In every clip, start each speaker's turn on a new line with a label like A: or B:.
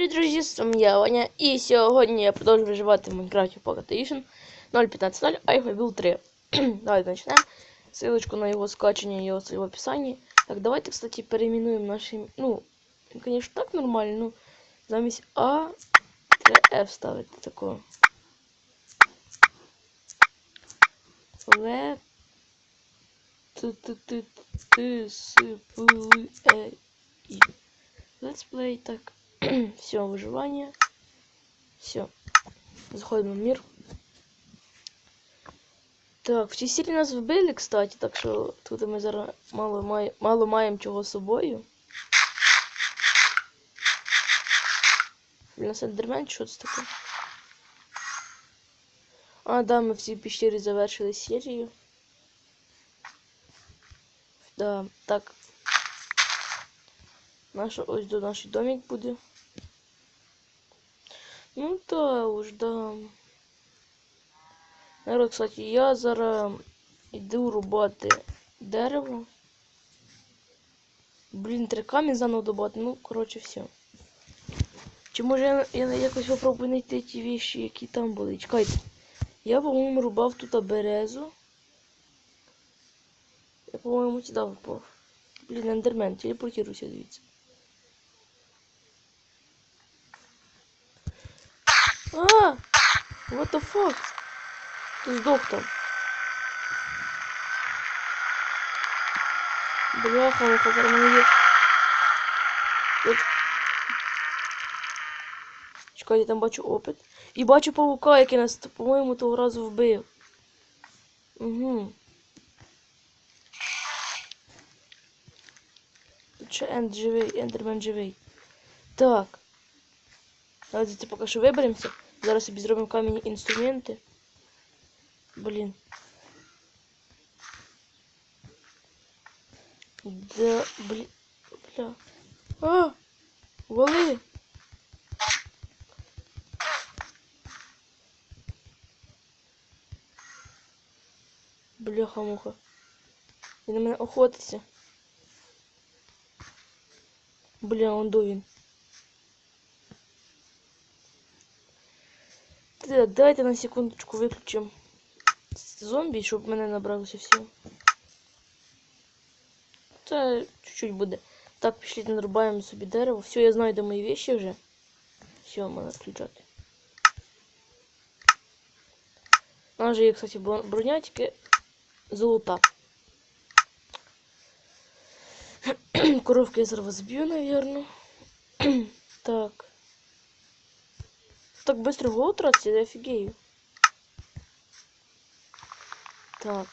A: Привіт, друзі, з вами я Ваня, і сьогодні я продовжую виживати в Майнкрафті Pocket Edition 0.15.0, а його був 3. давайте почнемо. Ссылочку на його скачання я оставлю в описанні. Так, давайте, кстати, переименуємо наші... Ну, конечно, так нормально, ну, замість А треба F ставити такого. В Т Т Т Т С П Л Е І. Let's play так. Все, выживание. Все. Заходим в мир. Так, в цій сілі нас вбили, кстати, так що тут ми зараз мало, має, мало маємо чого з собою. У нас ендермен, що це таке? А, да, ми в цій завершили серію. Да, так. Наш ось до наш домик буде. Ну та уж да. Народ, кстати, я зараз йду рубати дерево. Блін, три камінь заново добати. Ну, коротше, все. Чи може я, я якось попробую знайти ті віші, які там були? Чекайте. Я, по-моєму, рубав тут березу. Я, по-моєму, сюди впав. Блін, ендермен, телепортируйся, дивіться. А! What the fuck? Ти здох там. Бляха, муха, зараз мене є. От. Чекай, там бачу опит. І бачу павука, який нас, по-моєму, того разу вбив. Угу. Тут ще енд живий, ендермен живий. Так. Давайте поки що виберемося. Зараз собі зробимо камінні інструменти. Блін. Да, блін. Бля. А! Вали! Бляха-муха. Він на мене охотиться. Бля, он до Він. Давайте на секундочку виключимо зомбі, щоб мене набралося все. Це чуть-чуть буде. Так, пішли, нарубаємо собі дерево. Все, я знаю, де мої вещи вже. Все, можна включати. У нас же є, кстати, броня, тільки золота. Коровки я зараз зб'ю, наверное. так. Так быстро голову тратить, я офигею. Так.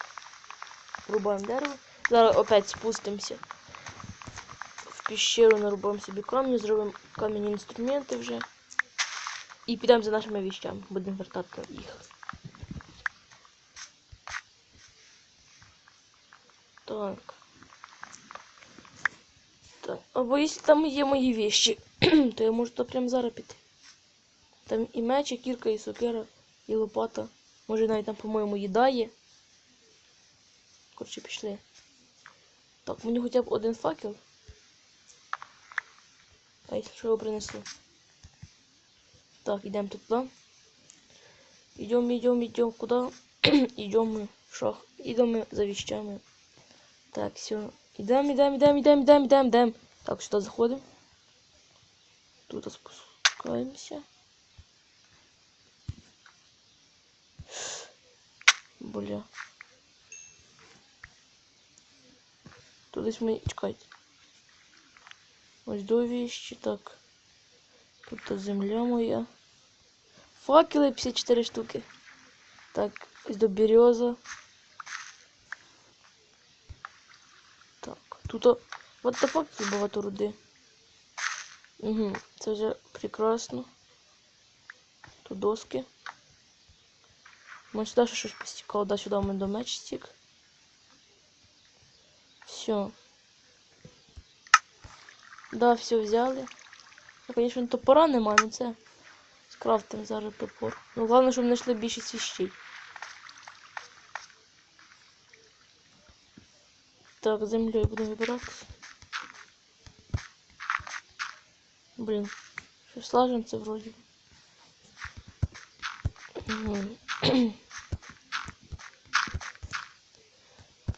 A: Рубаем дерево. Зараз опять спустимся в пещеру, нарубаємо собі камні, зробимо кам'яні інструменти вже. І підемо за нашими вещами. Будемо вертати їх. Так. Так. Або якщо там є мої вещи, то я можу то прямо зараз. Там і меч, і кірка, і сокира, і лопата. Може навіть там, по-моєму, їда є. Коротше, пішли. Так, мені хоча б один факел. А якщо що його принесу. Так, йдемо туди. Йдемо, йдемо, йдемо. Куди? Йдемо в шах. Йдемо за вещами. Так, все. Йдемо, йдемо, йдемо, йдемо, йдемо, йдемо, йдемо. Так, сюди заходимо. Тут спускаємося. Бля. Тут десь ми... Чекайте. Ось до віщі, так. Тут земля моя. Факели 54 штуки. Так, ось до береза. Так, тут... Вот the fuck, багато руди. Угу, це вже прекрасно. Тут доски. Може сюди щось постікало, да, сюди ми до меч стік. Все. Да, все взяли. Ну, конечно, топора нема, але це скрафтим зараз топор. Ну, головне, щоб знайшли більше свіщей. Так, землею будемо вибиратися. Блін. Що слаженце вроді. Мгм.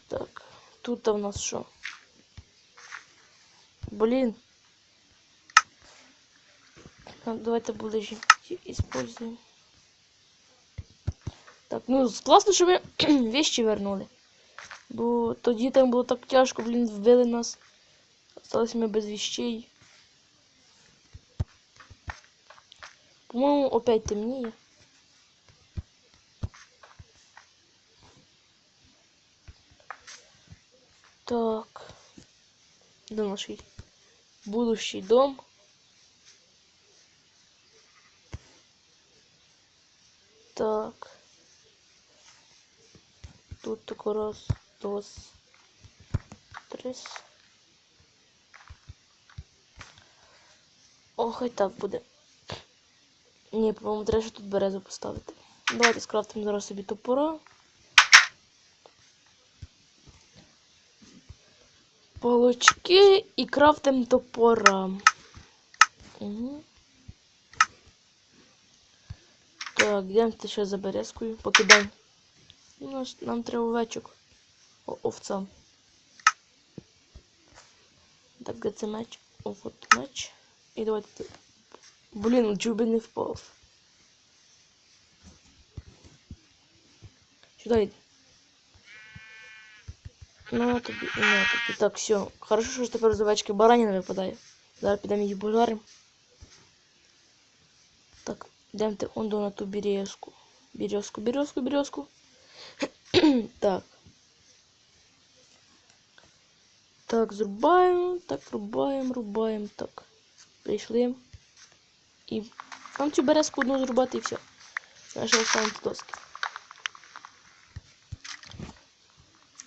A: Так, тут у нас що? Блін. Давайте ближе используем. Так, ну класно, що ви вещи вернули. Бо тоді там було так тяжко, блін, вбили нас. Осталось ми без вещей. По-моєму, опять темніє. Так. Де наш будущий дом? Так. Тут тако раз, два, три. О, хай так буде. Ні, по-моєму, треба тут березу поставити. Давайте скрафтимо зараз собі топора. Палочки і крафтим топора. Угу. Так, йдемо ти ще за березкою. Покидай. Ну, нам треба овечок. О, овцам. Так, де це меч? О, от меч. І давайте. Блін, чого би не впав. Сюди йди. На тобі, і на тобі. Так, все. Хорошо, що ж тепер з овечки бараніна випадає. Зараз підемо її пожаримо. Так, йдемте он до на ту березку. Березку, березку, березку. так. Так, зрубаємо, так, рубаємо, рубаємо, так. Прийшли. І нам цю березку одну зрубати і все. Наші останні доски.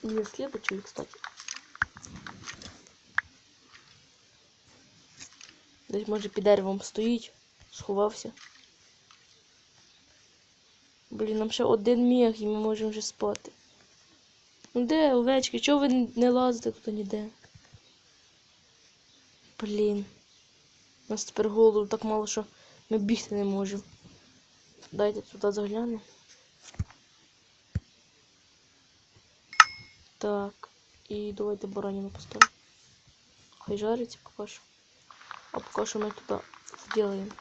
A: Є следующий, кстати. Десь може під деревом стоїть, сховався. Блін, нам ще один міг і ми можемо вже спати. Ну де, овечки, чого ви не лазите тут ніде? Блін. У нас тепер голову так мало, що ми бігти не можемо. Дайте туди заглянемо. Так, і давайте баранину поставимо. Хай жариться поки що. А поки що ми туди сделаем.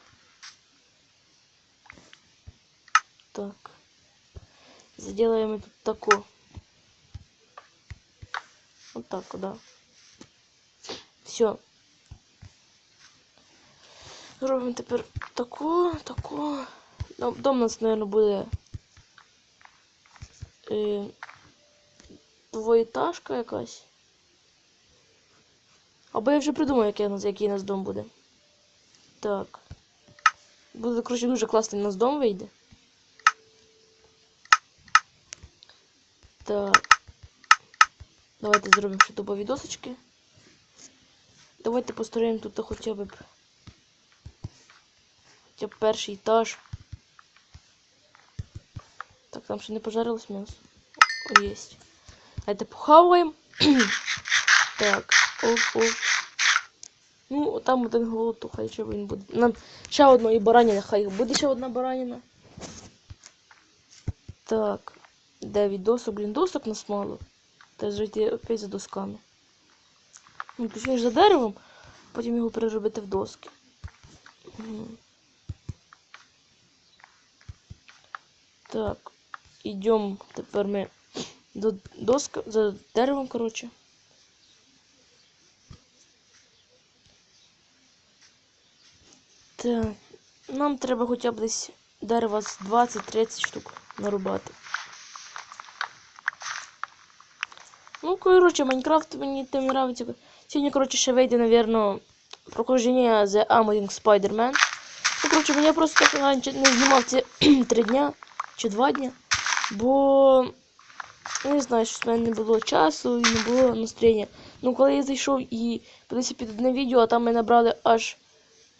A: Так. Сделаем тут тако. Вот так, да. Все. Робимо тепер тако, тако. Дом, у нас, наверное, буде. Е, двоєтажка якась. Або я вже придумав, який у нас, який у нас дом буде. Так. Буде, коротше, дуже класний у нас дом вийде. Так. Давайте зробимо ще дубові досочки. Давайте построїмо тут хоча б хоча б перший етаж. Так, там ще не пожарилось м'ясо. О, єсть. Давайте похаваємо. так, оп, оп. Ну, там один голод, хай ще він буде. Нам ще одної бараніна, хай буде ще одна бараніна. Так. Де від досок? Блін, досок нас мало. Треба зайти опять за досками. Ну, точніше за деревом, потім його переробити в доски. Так, ідемо тепер ми до доска за деревом, коротше. Так, нам треба хоча б десь дерева з 20-30 штук нарубати. Ну, коротше, Майнкрафт мені тим нравиться. Сьогодні, коротше, ще вийде, напевно, прохождення The Amazing Spider-Man. Ну, коротше, я просто не знімав ці три дня чи два дня. Бо не знаю, що в мене не було часу і не було настроєння. Ну, коли я зайшов і подивився під одне відео, а там ми набрали аж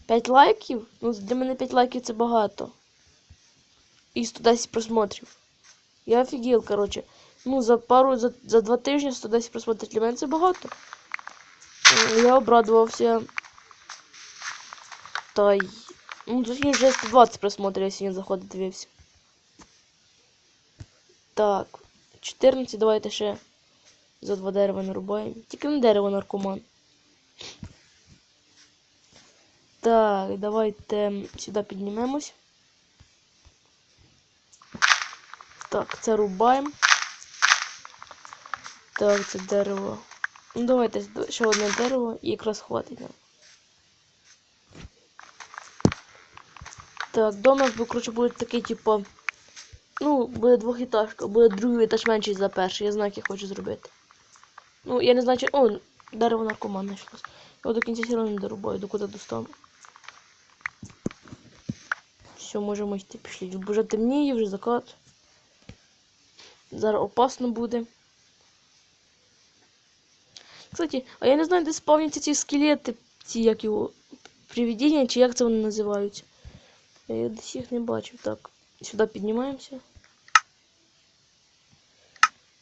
A: 5 лайків. Ну, для мене 5 лайків це багато. І 110 просмотрів. Я офігел, коротше. Ну, за пару, за, за два тижні 110 просмотрів для мене це багато. Е, Я обрадувався. Та й Ну, тут вже 120 просмотрів, я сьогодні заходив, дивився. Так, 14, давайте ще за два дерева нарубаємо. Тільки не дерево наркоман. Так, давайте сюди піднімемось. Так, це рубаємо. Так, це дерево. Ну, давайте ще одне дерево і якраз хватить нам. Так, дом у нас буде, коротше, буде такий, типу. Ну, буде двохітажка, буде другий етаж менший за перший. Я знаю, як я хочу зробити. Ну, я не знаю, чи... О, дерево наркоман знайшлось. Я до кінця все не дорубаю, до куди достану. Все, можемо йти, пішли. Вже темніє, вже закат. Зараз опасно буде. Кстати, а я не знаю, де спавняться ці скелети, ці як його привидіння, чи як це вони називаються. Я десь їх не бачив. Так, сюди піднімаємося.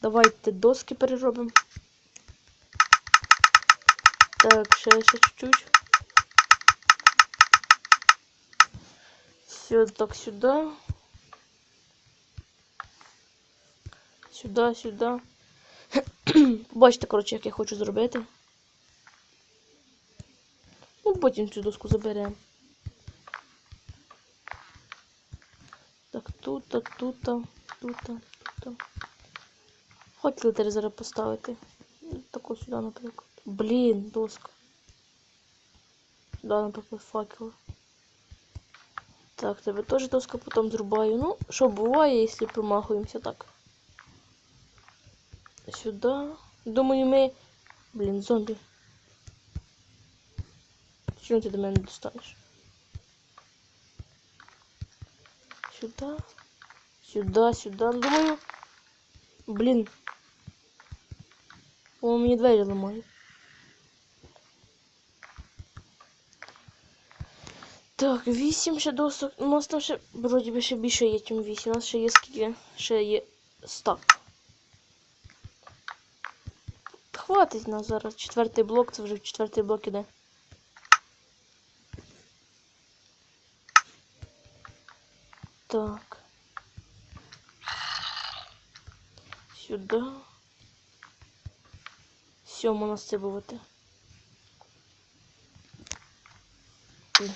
A: Давайте доски переробимо. Так, ще, ще чуть-чуть. Все, так, сюди. Сюди, сюди. Бачите, коротше, як я хочу зробити. Ну, потім цю доску заберемо. Так, тут, тут, тут, тут. Хоч літери зараз поставити. Таку сюди, наприклад. Блін, доска. Сюди, наприклад, факел. Так, тебе теж доска потім зрубаю. Ну, що буває, якщо промахуємося так. Сюди. Думаю, ми... Блін, зомбі. Чому ти до мене не достанеш? Сюда. Сюда, сюда. Думаю. Блін. О, мені двері ламають. Так, 8 ще досок. У нас там ще, вроді би, ще більше є, чим 8. У нас ще є скільки? Ще є стак. Хватить нас зараз. Четвертий блок, це вже четвертий блок іде. Так. Сюда. Сьому насипувати.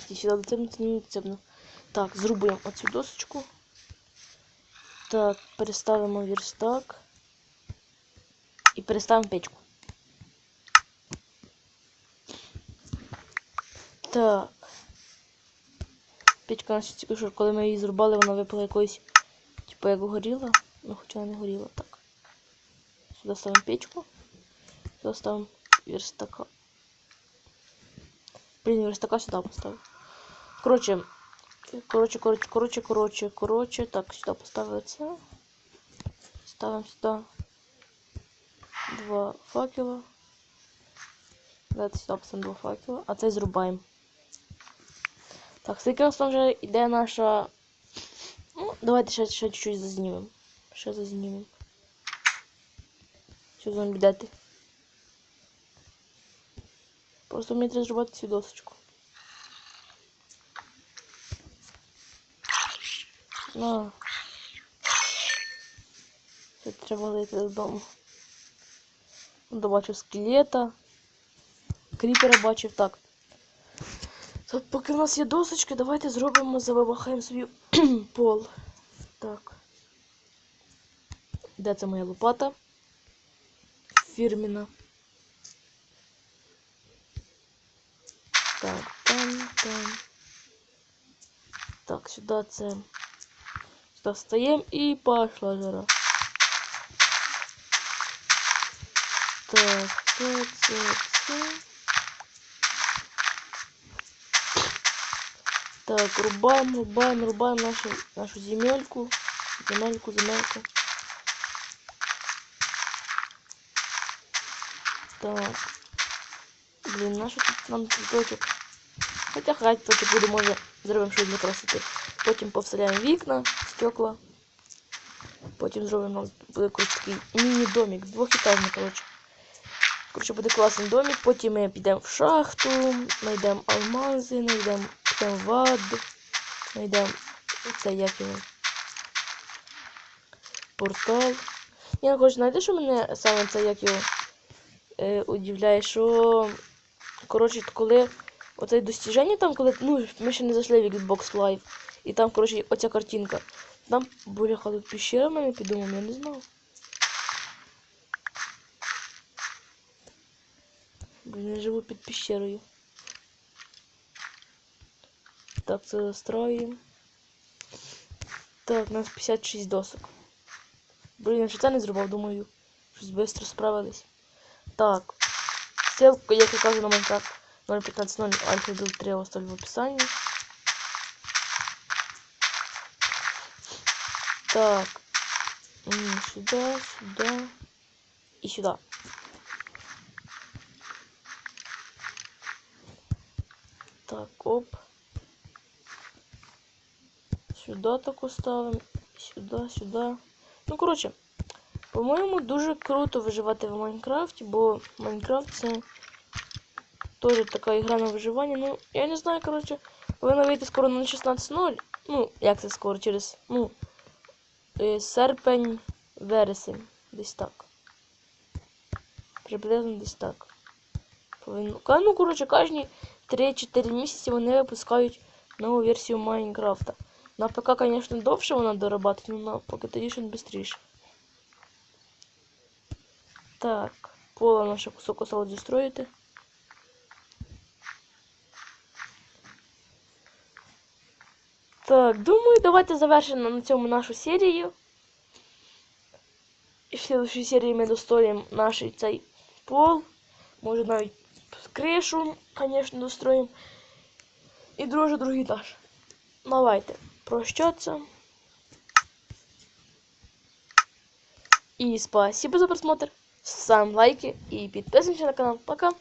A: Сюди дотягнути не відцепно. Так, зрубуємо оцю досочку. Так, переставимо верстак. І переставимо печку. Так. Печка наша тільки що, коли ми її зрубали, вона випала якоюсь, типу, як горіла. Ну, хоча не горіла так. Сюди ставимо печку. Сюди ставимо верстака. Блін, верстака сюди поставив. Коротше, коротше, коротше, коротше, коротше, коротше. Так, сюди поставили це. Ставимо сюди два факела. Давайте сюди поставимо два факела. А це зрубаємо. Так, скільки у нас там вже йде наша. Ну, давайте ще, ще чуть-чуть зазнімемо. Ще зазнімемо. Що зомбі? Просто мені треба зробити цю досочку. На. Це треба лити додому. Добачив скелета. Кріпера бачив так. Тут поки в нас є досочки, давайте зробимо, завибахаємо собі пол. Так. Де це моя лопата? Фірміна. Так, там, там. Так, сюди це. Сюди встаємо і пошла жара. Так, це, це, це. Так, рубаем, рубаем, рубаем нашу, нашу земельку. Земельку, земельку. Так. Блін, нашу тут нам цвіточок. Хоча хай цвіточок буде, може, зробимо щось для красоти. Потім повставляємо вікна, стекла. Потім зробимо нам коротше, такий міні-домик, двохітажний, коротше. Коротше, буде класний домик. Потім ми підемо в шахту, знайдемо алмази, знайдемо підемо в ад. Найдемо це як його. Портал. Я хочу знайти, що мене саме це як його е, удивляє, що. Коротше, коли оце достіження там, коли. Ну, ми ще не зайшли в Xbox Live. І там, коротше, оця картинка. Там буряха тут піщера мене підумав, я не знав. Блін, я живу під піщерою. Так, це настроюємо. Так, у нас 56 досок. Блін, я ще це не зробив, думаю. Щось швидко справились. Так. Ссылку, я кажу на Майнкрафт 0.15.0 Альфа Build 3 оставлю в описании. Так. М, Сюда, сюда. И сюда. Так, оп. Сюда так ставимо. Сюда, сюда. Ну, коротше, по-моєму, дуже круто виживати в Майнкрафті, бо Майнкрафт це теж така ігра на виживання. Ну, я не знаю, коротше, повинна вийти скоро на 16.0. Ну, як це скоро, через. Ну. е, Серпень, вересень. Десь так. Приблизно десь так. Повинно. Ну, коротше, кожні 3-4 місяці вони випускають нову версію Майнкрафта. На ПК, конечно, довше вона дорабатывать, но на Pocket Edition быстрее. Так, поле наше кусок осталось застроїти. Так, думаю, давайте завершимо на цьому нашу серію. І в следующей серії ми достроїмо наш цей пол. Може навіть кришу, конечно, достроїмо. І друже другий етаж. Давайте прощаться. И спасибо за просмотр. Ставим лайки и подписываемся на канал. Пока.